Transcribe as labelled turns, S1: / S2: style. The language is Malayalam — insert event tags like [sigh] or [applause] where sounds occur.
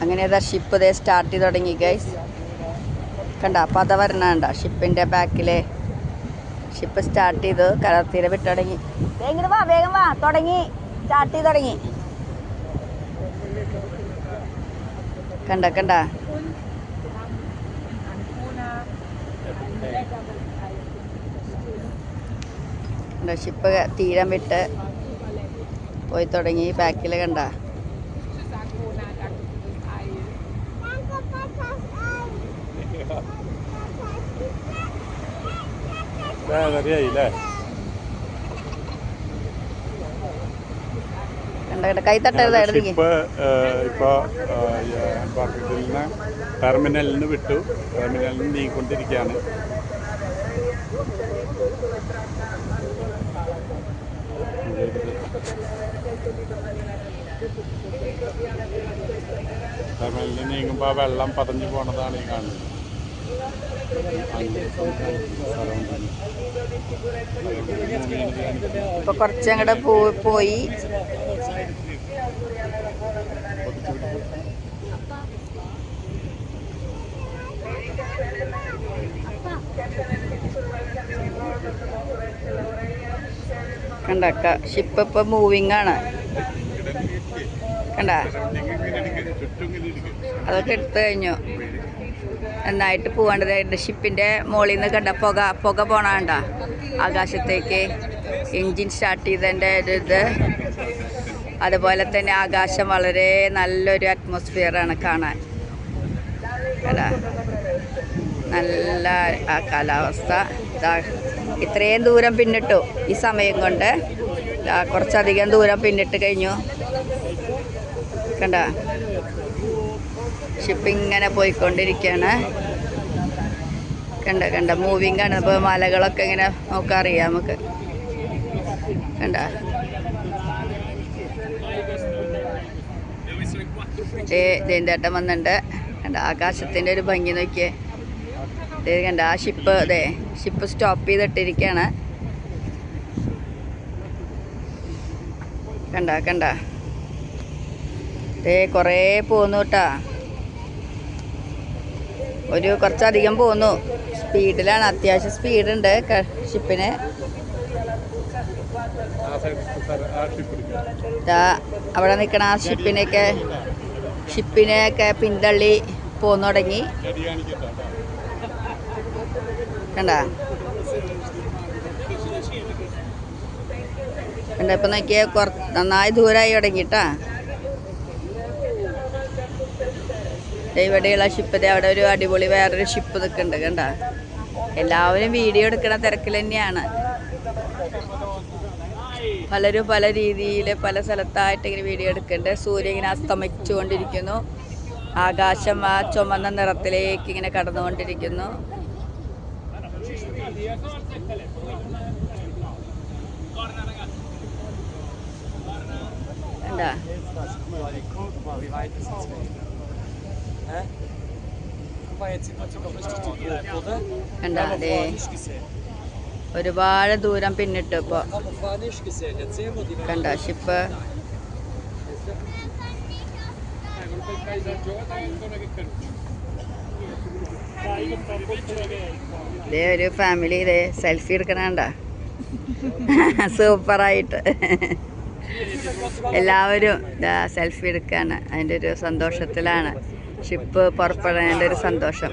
S1: അങ്ങനെ ഏതാ ഷിപ്പ് ഇതേ സ്റ്റാർട്ട് ചെയ്ത് തുടങ്ങി ഗൈസ് കണ്ട പത വരണണ്ട ഷിപ്പിന്റെ ബാക്കിലെ ഷിപ്പ് സ്റ്റാർട്ട് ചെയ്ത് കടൽത്തീര വിട്ട് തുടങ്ങി. വേഗം വാ വേഗം വാ തുടങ്ങി. സ്റ്റാർട്ട് ചെയ്ത് തുടങ്ങി. കണ്ട കണ്ട. ഷിപ്പ് തീരം വിട്ട് പോയി തുടങ്ങി ബാക്കിൽ കണ്ട.
S2: നിന്ന് ടെർമിനലിൽ വിട്ടു. ടെർമിനലിന് നീങ്ങിക്കൊണ്ടിരിക്കുകയാണ്. ടെർമിനലിന് നീങ്ങുമ്പോ നീങ്ങുമ്പോൾ വെള്ളം പതഞ്ഞു പോണതാണ് ഈ കാണുന്നത്.
S1: ഇപ്പൊ കുറച്ചങ്ങടെ പോ പോയി. കണ്ടക്ക ഷിപ്പ് ഇപ്പൊ മൂവിങ് ആണ്. കണ്ട? അതൊക്കെ എടുത്തു കഴിഞ്ഞു. നന്നായിട്ട് പോകേണ്ടതായിട്ട് ഷിപ്പിന്റെ മുകളിൽ നിന്ന് കണ്ട പുക പുക പോണണ്ട ആകാശത്തേക്ക്. എൻജിൻ സ്റ്റാർട്ട് ചെയ്തതിന്റെ ഒരു ഇത്. അതുപോലെ തന്നെ ആകാശം വളരെ നല്ലൊരു അറ്റ്മോസ്ഫിയറാണ് കാണാൻ. അല്ല നല്ല ആ കാലാവസ്ഥ. ഇത്രയും ദൂരം പിന്നിട്ടു ഈ സമയം കൊണ്ട്. കുറച്ചധികം ദൂരം പിന്നിട്ട് കഴിഞ്ഞു. കണ്ട? ഷിപ്പ് ഇങ്ങനെ പോയിക്കൊണ്ടിരിക്കുകയാണ്. കണ്ട കണ്ട മൂവിങ് ആണ്. അപ്പോൾ മലകളൊക്കെ ഇങ്ങനെ നോക്കറിയാം നമുക്ക്. കണ്ട? ഏ ദേന്തേട്ടൻ വന്നിട്ടുണ്ട്. കണ്ട ആകാശത്തിന്റെ ഒരു ഭംഗി നോക്കിയേ. കണ്ട ആ ഷിപ്പ് അതെ ഷിപ്പ് സ്റ്റോപ്പ് ചെയ്തിട്ടിരിക്കുകയാണ്. കണ്ട കണ്ട? ദേ കുറേ പോന്നു കേട്ടാ. ഒരു കുറച്ചധികം പോന്നു. സ്പീഡിലാണ് അത്യാവശ്യം സ്പീഡുണ്ട് ഷിപ്പിന്. അവിടെ നിൽക്കണ ആ ഷിപ്പിനെയൊക്കെ ഷിപ്പിനെയൊക്കെ പിന്തള്ളി പോന്നു തുടങ്ങി. കണ്ട? കണ്ട ഇപ്പം നോക്കിയാൽ കുറ നന്നായി ദൂരമായി തുടങ്ങിട്ടാ ഇവിടെയുള്ള ഷിപ്പ് അവിടെ ഒരു അടിപൊളി വേറൊരു ഷിപ്പ് നിൽക്കുന്നുണ്ട് കണ്ട? എല്ലാവരും വീഡിയോ എടുക്കണ തിരക്കിൽ തന്നെയാണ്. പലരും പല രീതിയിൽ പല സ്ഥലത്തായിട്ട് ഇങ്ങനെ വീഡിയോ എടുക്കുന്നുണ്ട്. സൂര്യൻ ഇങ്ങനെ അസ്തമിച്ചുകൊണ്ടിരിക്കുന്നു. ആകാശം ആ ചുമന്ന നിറത്തിലേക്ക് ഇങ്ങനെ കടന്നുകൊണ്ടിരിക്കുന്നു. എന്താ കണ്ടാ? അതെ. ഒരുപാട് ദൂരം പിന്നിട്ട് ഇപ്പോൾ
S3: Welt.
S1: കണ്ട ഷിപ്പ് ഇതേ ഒരു ഫാമിലി ഇതേ സെൽഫി എടുക്കണണ്ട സൂപ്പറായിട്ട്. [laughs] എല്ലാവരും സെൽഫി എടുക്കാണ്. അതിന്റെ ഒരു സന്തോഷത്തിലാണ്. ഷിപ്പ് പുറപ്പെടേണ്ട ഒരു സന്തോഷം.